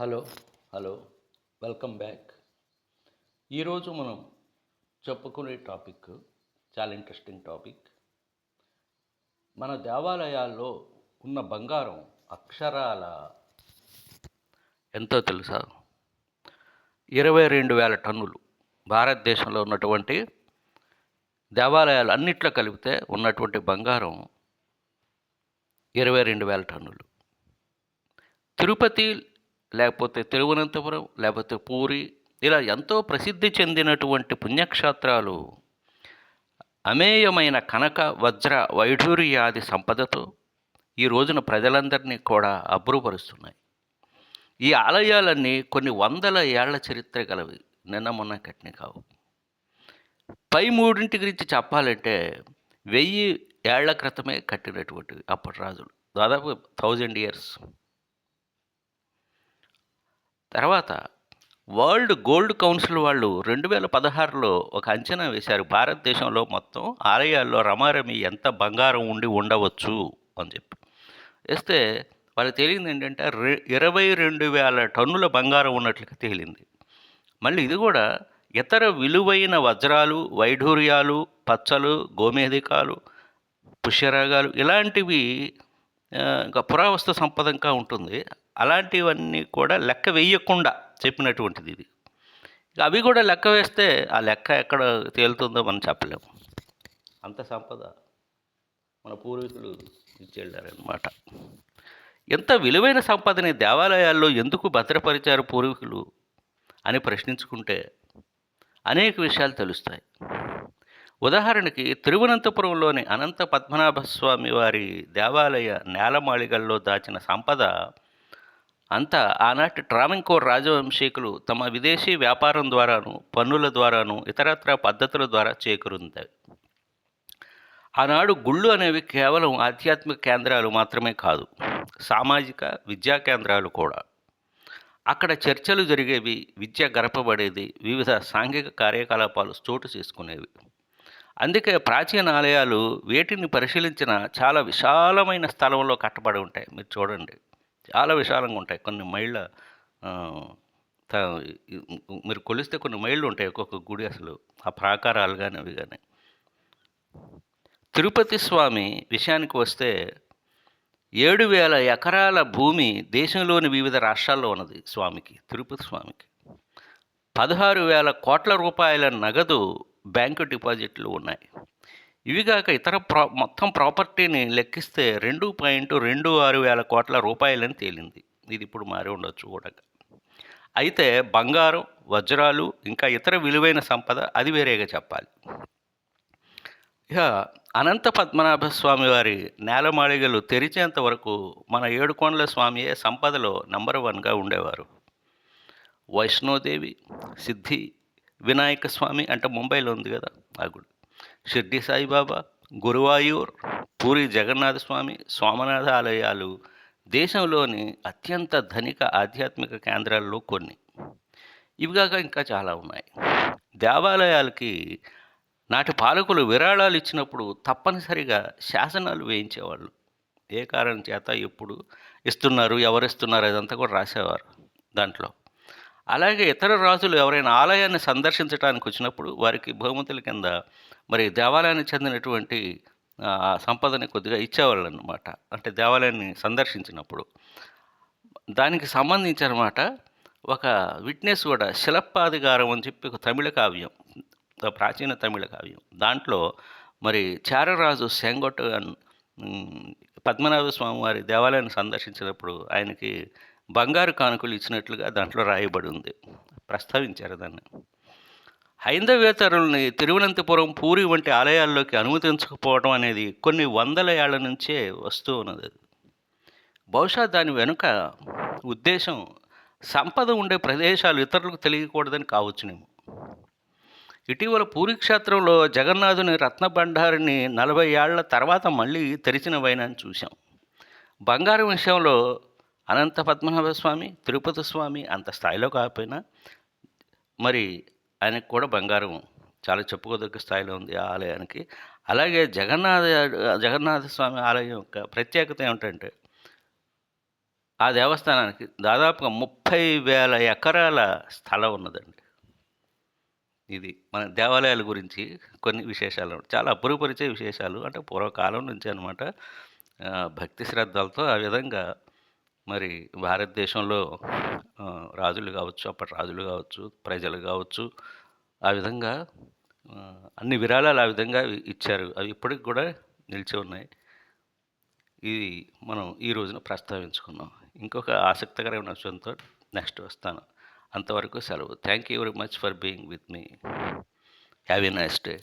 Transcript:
Hello hello welcome back. ఈరోజు మనం చెప్పుకునే టాపిక్ చాలా ఇంట్రెస్టింగ్ టాపిక్. మన దేవాలయాల్లో ఉన్న బంగారం అక్షరాల ఎంతో తెలుసా? ఇరవై రెండు వేల టన్నులు భారతదేశంలో ఉన్నటువంటి దేవాలయాలు అన్నిట్లో కలిపితే ఉన్నటువంటి బంగారం ఇరవై రెండు వేల టన్నులు. తిరుపతి లేకపోతే తిరువనంతపురం లేకపోతే పూరి ఇలా ఎంతో ప్రసిద్ధి చెందినటువంటి పుణ్యక్షేత్రాలు అమేయమైన కనక వజ్ర వైఢూర్యాది సంపదతో ఈ రోజున ప్రజలందరినీ కూడా అబ్బురుపరుస్తున్నాయి. ఈ ఆలయాలన్నీ కొన్ని వందల ఏళ్ళ చరిత్ర గలవి. నిన్న మొన్న కట్టిన కావు. పై మూడింటి గురించి చెప్పాలంటే వెయ్యి ఏళ్ళ క్రితమే కట్టినటువంటివి అప్పటి రాజులు. దాదాపు థౌజండ్ ఇయర్స్ తర్వాత వరల్డ్ గోల్డ్ కౌన్సిల్ వాళ్ళు రెండు వేల పదహారులో ఒక అంచనా వేశారు భారతదేశంలో మొత్తం ఆలయాల్లో రమారమి ఎంత బంగారం ఉండి ఉండవచ్చు? అని చెప్పి. వేస్తే వాళ్ళకి తేలింది ఏంటంటే ఇరవై రెండు వేల టన్నుల బంగారం ఉన్నట్లుగా తేలింది. మళ్ళీ ఇది కూడా ఇతర విలువైన వజ్రాలు వైఢూర్యాలు పచ్చలు గోమేధికాలు పుష్యరాగాలు ఇలాంటివి ఇంకా పురావస్తు సంపద ఇంకా ఉంటుంది. అలాంటివన్నీ కూడా లెక్క వేయకుండా చెప్పినటువంటిది ఇది. ఇక అవి కూడా లెక్క వేస్తే ఆ లెక్క ఎక్కడ తేలుతుందో మనం చెప్పలేము. అంత సంపద మన పూర్వీకులు ఇచ్చేళ్ళారనమాట ఎంత విలువైన సంపదని దేవాలయాల్లో ఎందుకు భద్రపరిచారు పూర్వీకులు అని ప్రశ్నించుకుంటే అనేక విషయాలు తెలుస్తాయి. ఉదాహరణకి తిరువనంతపురంలోని అనంత పద్మనాభ స్వామి వారి దేవాలయ నేలమాళిగల్లో దాచిన సంపద అంతా ఆనాటి ట్రావెంకోర్ రాజవంశీకులు తమ విదేశీ వ్యాపారం ద్వారాను పన్నుల ద్వారాను ఇతరత్ర పద్ధతుల ద్వారా చేకూరుందాయి ఆనాడు గుళ్ళు అనేవి కేవలం ఆధ్యాత్మిక కేంద్రాలు మాత్రమే కాదు సామాజిక విద్యా కేంద్రాలు కూడా. అక్కడ చర్చలు జరిగేవి విద్య గడపబడేది వివిధ సాంఘిక కార్యకలాపాలు చోటు చేసుకునేవి. అందుకే ప్రాచీన ఆలయాలు వేటిని పరిశీలించిన చాలా విశాలమైన స్థలంలో కట్టబడి ఉంటాయి. మీరు చూడండి. చాలా విశాలంగా ఉంటాయి. కొన్ని మైళ్ళ త- మీరు కొలిస్తే కొన్ని మైళ్ళు ఉంటాయి ఒక్కొక్క గుడి అసలు. ఆ ప్రాకారాలు కానీ అవి కానీ తిరుపతి స్వామి విషయానికి వస్తే ఏడు వేల ఎకరాల భూమి దేశంలోని వివిధ రాష్ట్రాల్లో ఉన్నది స్వామికి తిరుపతి స్వామికి. పదహారు వేల కోట్ల రూపాయల నగదు బ్యాంకు డిపాజిట్లు ఉన్నాయి. ఇవి కాక ఇతర ప్రా మొత్తం ప్రాపర్టీని లెక్కిస్తే రెండు పాయింట్ రెండు ఆరు వేల కోట్ల రూపాయలని తేలింది. ఇది ఇప్పుడు మారి ఉండొచ్చు కూడా. అయితే బంగారం వజ్రాలు ఇంకా ఇతర విలువైన సంపద అది వేరేగా చెప్పాలి. ఇక అనంత పద్మనాభ స్వామి వారి నేలమాళిగలు తెరిచేంత వరకు మన ఏడుకొండల స్వామియే సంపదలో నంబర్ వన్గా ఉండేవారు. వైష్ణోదేవి సిద్ధి వినాయక స్వామి అంటే ముంబైలో ఉంది కదా ఆ గుడి. షిర్డి సాయిబాబా గురువాయూర్ పూరి జగన్నాథ స్వామి సోమనాథ ఆలయాలు దేశంలోని అత్యంత ధనిక ఆధ్యాత్మిక కేంద్రాల్లో కొన్ని. ఇవిగాక ఇంకా చాలా ఉన్నాయి. దేవాలయాలకి నాటి పాలకులు విరాళాలు ఇచ్చినప్పుడు తప్పనిసరిగా శాసనాలు వేయించేవాళ్ళు. ఏ కారణం చేత ఎప్పుడు ఇస్తున్నారు ఎవరు ఇస్తున్నారు అదంతా కూడా రాసేవారు దాంట్లో. అలాగే ఇతర రాజులు ఎవరైనా ఆలయాన్ని సందర్శించడానికి వచ్చినప్పుడు వారికి బహుమతుల కింద మరి దేవాలయానికి చెందినటువంటి సంపదని కొద్దిగా ఇచ్చేవాళ్ళు అనమాట అంటే దేవాలయాన్ని సందర్శించినప్పుడు. దానికి సంబంధించి అనమాట ఒక విట్నెస్ కూడా శిలప్పాధికారం అని చెప్పి ఒక తమిళ కావ్యం ప్రాచీన తమిళ కావ్యం. దాంట్లో మరి చారరాజు సెంగొట్ట పద్మనాభ స్వామి వారి దేవాలయాన్ని సందర్శించినప్పుడు ఆయనకి బంగారు కానుకలు ఇచ్చినట్లుగా దాంట్లో రాయబడి ఉంది. ప్రస్తావించారు దాన్ని. హైందవేతరుల్ని తిరువనంతపురం పూరి వంటి ఆలయాల్లోకి అనుమతించకపోవడం అనేది కొన్ని వందల ఏళ్ళ నుంచే వస్తూ ఉన్నది. అది. బహుశా దాని వెనుక ఉద్దేశం సంపద ఉండే ప్రదేశాలు ఇతరులకు తెలియకూడదని కావచ్చునేమో. ఇటీవల పూరి క్షేత్రంలో జగన్నాథుని రత్నభండారిని నలభై ఏళ్ళ తర్వాత మళ్ళీ తెరిచిన వైనాన్ని చూశాం. బంగారం విషయంలో అనంత పద్మనాభ స్వామి తిరుపతి స్వామి అంత స్థాయిలో కాకపోయినా మరి ఆయనకు కూడా బంగారం చాలా చెప్పుకోదగ్గ స్థాయిలో ఉంది ఆ ఆలయానికి. అలాగే జగన్నాథ జగన్నాథ స్వామి ఆలయం యొక్క ప్రత్యేకత ఏమిటంటే ఆ దేవస్థానానికి దాదాపుగా ముప్పై వేల ఎకరాల స్థలం ఉన్నదండి. ఇది మన దేవాలయాల గురించి కొన్ని విశేషాలు చాలా అపురూపరిచే విశేషాలు అంటే పూర్వకాలం నుంచి అనమాట భక్తి శ్రద్ధలతో ఆ విధంగా మరి భారతదేశంలో రాజులు కావచ్చు అప్పటి రాజులు కావచ్చు ప్రజలు కావచ్చు ఆ విధంగా అన్ని విరాళాలు ఆ విధంగా ఇచ్చారు. అవి ఇప్పటికి కూడా నిలిచి ఉన్నాయి. ఇది మనం ఈ రోజున ప్రస్తావించుకున్నాం ఇంకొక ఆసక్తికరమైన విషయంతో నెక్స్ట్ వస్తాను. అంతవరకు సెలవు. Thank you very much for being with me have a nice day